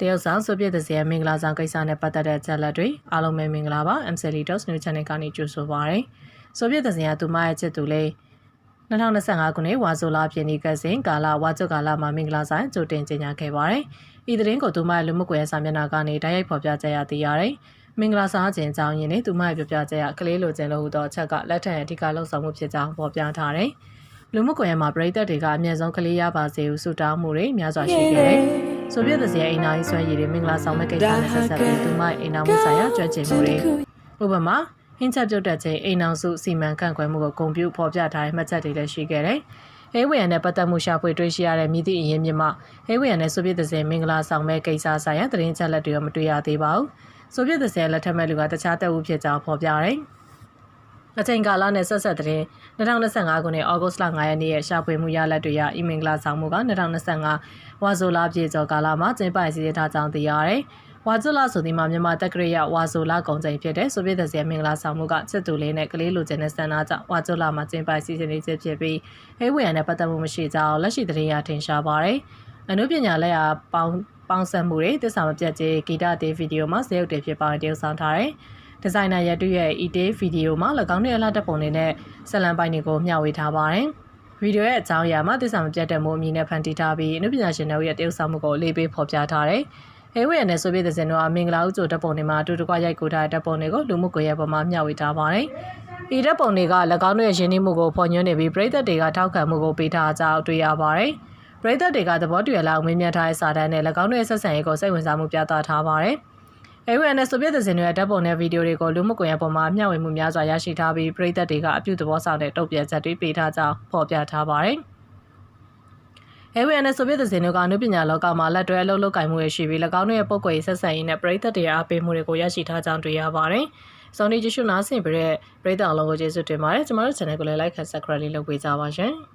တရုတ်ဆောင်ဆိုပြတဲ့ဇေယမင်္ဂလာဆောင်ကိစ္စနဲ့ပတ်သက်တဲ့ချက်လက်တွေအားလုံးပဲမင်္ဂလာပါ MCL Dot News Channel ကနေကြိုဆိုပါရစေ။ဆိုပြတဲ့ဇေယသူမရဲ့ချစ်သူလေး2025ခုနှစ်ဝါဆိုလာပြည်နေကစဉ်ကာလဝါကျုကာလမှာမင်္ဂလာဆောင်ကြိုတင်ကြေညာခဲ့ပါတယ်။ဤသတင်းကိုသူမရဲ့လူမှုကွန်ရက်စာမျက်နှာကနေတိုက်ရိုက်ဖော်ပြကြရသိရတယ်။မင်္ဂလာဆောင်ခြင်းအကြောင်းရင်းနဲ့သူမရဲ့ပြောပြချက်ရကလေးလိုခြင်းလို့ဟူသောအချက်ကလက်ထက်အဓိကလှုပ်ဆောင်မှုဖြစ်ကြောင်းဖော်ပြထားတယ်။လူမှုကွန်ရက်မှာပြည်သက်တွေကအမြဲဆုံးကလေးရပါစေဟုဆုတောင်းမှုတွေများစွာရှိခဲ့တယ်။ ဆိုပြတဲ့ဇေယအိမ်နာကြီးဆွဲရည်တွေမင်္ဂလာဆောင်မဲ့ကိစ္စနဲ့ဆက်ဆက်ပြီးသူမရဲ့အိမ်နာမှုဆိုင်ရာကြွက်ချင်မှုတွေဥပမာဟင်းချက်ပြုတ်တဲ့ချိန်အိမ်အောင်စုစီမံခန့်ခွဲမှုကိုဂုံပြူဖော်ပြထားတဲ့မှတ်ချက်တွေလည်းရှိခဲ့တယ်။ဟဲဝီယန်နဲ့ပတ်သက်မှုရှာဖွေတွေ့ရှိရတဲ့မြည်သည့်အရင်မြင့်မှဟဲဝီယန်နဲ့ဆိုပြတဲ့ဇေမင်္ဂလာဆောင်မဲ့ကိစ္စဆိုင်ရာသတင်းချက်လက်တွေတော့မတွေ့ရသေးပါဘူး။ဆိုပြတဲ့ဇေလက်ထက်မဲ့လူကတခြားတက်ဦးဖြစ်ကြောင်းဖော်ပြတယ်။ အချိန်ကာလနဲ့ဆက်ဆက်တဲ့2025ခုနှစ်ဩဂုတ်လ9ရက်နေ့ရဲ့ရှာဖွေမှုရလဒ်တွေရအီမင်္ဂလာဆောင်မှုက2025ဝါဆိုလာပြေကျော်ကာလမှာကျင်းပစီစဉ်ထားကြောင်းသိရတယ်။ဝါဇိုလာဆိုဒီမှာမြန်မာတက္ကရာဝါဇိုလာကုံချိန်ဖြစ်တဲ့ဆိုဗီယက်ဇေမင်္ဂလာဆောင်မှုကစစ်တူလေးနဲ့ကလေးလူချင်းတဲ့စံနာကြောင့်ဝါဇိုလာမှာကျင်းပစီစဉ်နေခြင်းဖြစ်ပြီးဟဲဝေယံနဲ့ပတ်သက်မှုမရှိကြောင်းလက်ရှိသတင်းရထင်ရှားပါတယ်။အနုပညာလက်ရာပေါင်းပေါင်းစပ်မှုတွေသစ္စာမပြတ်ခြင်းဂီတတေးဗီဒီယိုမှာဇေယုတ်တွေဖြစ်ပါဝင်တည်ဆောင်ထားတယ်။ ဒီဇိုင်နာရတုရဲ့ e-day ဗီဒီယိုမှာ၎င်းရဲ့အလှတက်ပုံတွေနဲ့ဆက်လန်ပိုင်းတွေကိုမျှဝေထားပါတယ်။ဗီဒီယိုရဲ့အကြောင်းအရာမှာသစ္စာမပြတ်တဲ့မှုအမည်နဲ့ဖန်တီးထားပြီးအနုပညာရှင်တို့ရဲ့တရုပ်ဆောင်မှုကိုအလေးပေးဖော်ပြထားတယ်။ဟဲဝေနဲ့ဆိုဗီယက်ဇင်တို့ကမင်္ဂလာဥကြိုတပ်ပုံတွေမှာအတူတကွရိုက်ကူထားတဲ့တပ်ပုံတွေကိုလူမှုကွန်ရက်ပေါ်မှာမျှဝေထားပါတယ်။ဤတပ်ပုံတွေက၎င်းတို့ရဲ့ရင်းနှီးမှုကိုဖော်ညွှန်းနေပြီးပြည်သက်တွေကထောက်ခံမှုကိုပေးထားကြောင်းတွေ့ရပါတယ်။ပြည်သက်တွေကသဘောတူရလောက်ဝင်းမြတ်ထားတဲ့စာတမ်းနဲ့၎င်းတို့ရဲ့ဆက်ဆံရေးကိုစိတ်ဝင်စားမှုပြသထားပါတယ်။ အဲဝဲနဲ့ဆိုဗီယက်ဇင်တို့ရဲ့တပ်ပုံနဲ့ဗီဒီယိုတွေကိုလူမှုကွန်ရက်ပေါ်မှာမျှဝေမှုများစွာရရှိထားပြီးပြည်သက်တွေကအပြုသဘောဆောင်တဲ့တုံ့ပြန်ချက်တွေပေးထားကြောင်းဖော်ပြထားပါတယ်။အဲဝဲနဲ့ဆိုဗီယက်ဇင်တို့ကအနုပညာလောကမှာလက်တွဲအလုပ်လုပ်ကိုင်မှုရရှိပြီး၎င်းတို့ရဲ့ပုံကွယ်ဆက်ဆံရေးနဲ့ပြည်သက်တွေအားပေးမှုတွေကိုရရှိထားကြောင်းတွေ့ရပါတယ်။စောနီဂျီရှုနာဆင်ပြတဲ့ပြည်သက်အလုံးကိုကျေးဇူးတင်ပါတယ်။ကျမတို့ channel ကိုလည်း like and subscribe လုပ်ပေးကြပါရှင်။